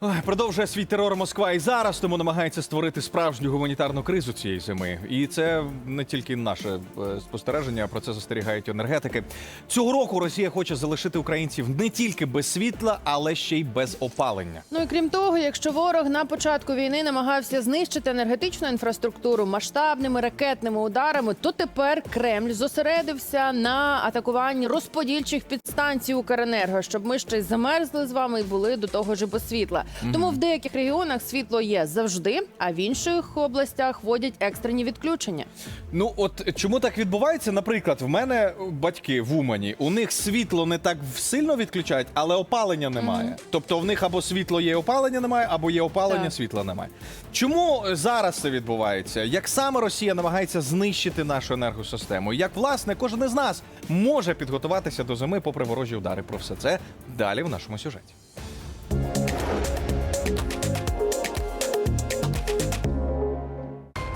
Ой, Продовжує свій терор Москва і зараз, тому намагається створити справжню гуманітарну кризу цієї зими. І це не тільки наше е, спостереження, про це застерігають енергетики. Цього року Росія хоче залишити українців не тільки без світла, але ще й без опалення. Ну і крім того, якщо ворог на початку війни намагався знищити енергетичну інфраструктуру масштабними ракетними ударами, то тепер Кремль зосередився на атакуванні розподільчих підстанцій Укренерго, щоб ми ще й замерзли з вами і були до того ж без світла. Тому в деяких регіонах світло є завжди, а в інших областях вводять екстрені відключення. Ну от чому так відбувається? Наприклад, в мене батьки в Умані, у них світло не так сильно відключають, але опалення немає. Тобто в них або світло є, опалення немає, або є опалення, Так. світла немає. Чому зараз це відбувається? Як саме Росія намагається знищити нашу енергосистему? Як власне кожен із нас може підготуватися до зими попри ворожі удари? Про все це далі в нашому сюжеті.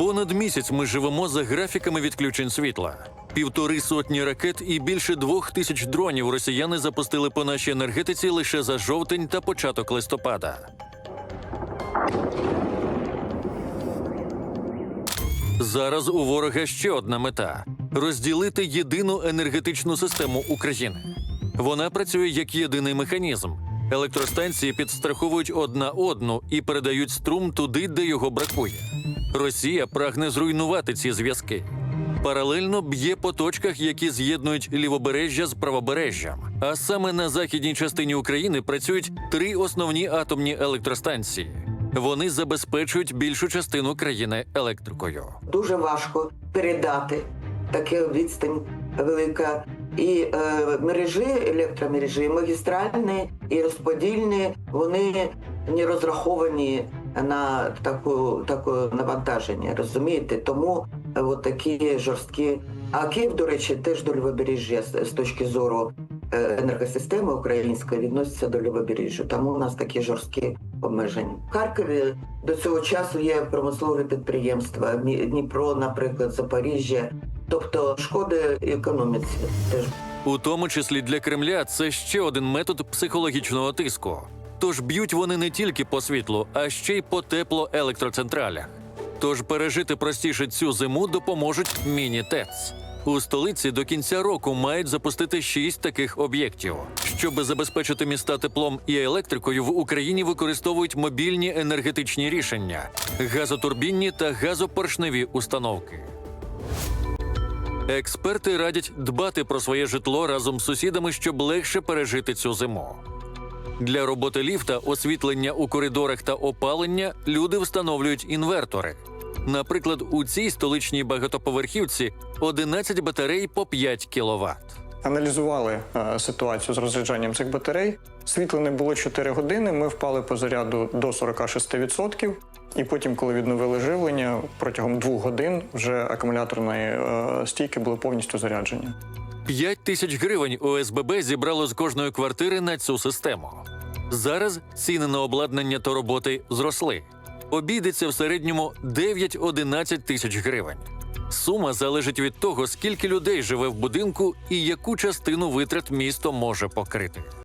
Понад місяць ми живемо за графіками відключень світла. Півтори сотні ракет і більше двох тисяч дронів росіяни запустили по нашій енергетиці лише за жовтень та початок листопада. Зараз у ворога ще одна мета розділити єдину енергетичну систему України. Вона працює як єдиний механізм. Електростанції підстраховують одна одну і передають струм туди, де його бракує. Росія прагне зруйнувати ці зв'язки. Паралельно б'є по точках, які з'єднують лівобережжя з правобережжям. А саме на західній частині України працюють три основні атомні електростанції. Вони забезпечують більшу частину країни електрикою. дуже важко передати таке відстань велика. І е, мережі, електромережі, магістральні і розподільні, вони не розраховані на таку, таке навантаження, розумієте? Тому е, от такі жорсткі. А Київ, до речі, теж до лівобережжя з, точки зору е, енергосистеми української відноситься до лівобережжя. Тому у нас такі жорсткі обмеження. В Харкові до цього часу є промислові підприємства, Дніпро, наприклад, Запоріжжя. Тобто шкоди економіці теж У тому числі для Кремля це ще один метод психологічного тиску. Тож б'ють вони не тільки по світлу, а ще й по теплоелектроцентралях. Тож пережити простіше цю зиму допоможуть міні-ТЕЦ. У столиці до кінця року мають запустити шість таких об'єктів. Щоб забезпечити міста теплом і електрикою, в Україні використовують мобільні енергетичні рішення, газотурбінні та газопоршневі установки. Експерти радять дбати про своє житло разом з сусідами, щоб легше пережити цю зиму. Для роботи ліфта, освітлення у коридорах та опалення люди встановлюють інвертори. Наприклад, у цій столичній багатоповерхівці 11 батарей по 5 кВт. Аналізували е, ситуацію з розряджанням цих батарей. Світла було 4 години. Ми впали по заряду до 46%. І потім, коли відновили живлення, протягом двох годин вже акумуляторні е, стійки були повністю заряджені. 5 тисяч гривень ОСББ зібрало з кожної квартири на цю систему. Зараз ціни на обладнання та роботи зросли. Обійдеться в середньому 9-11 тисяч гривень. Сума залежить від того, скільки людей живе в будинку і яку частину витрат місто може покрити.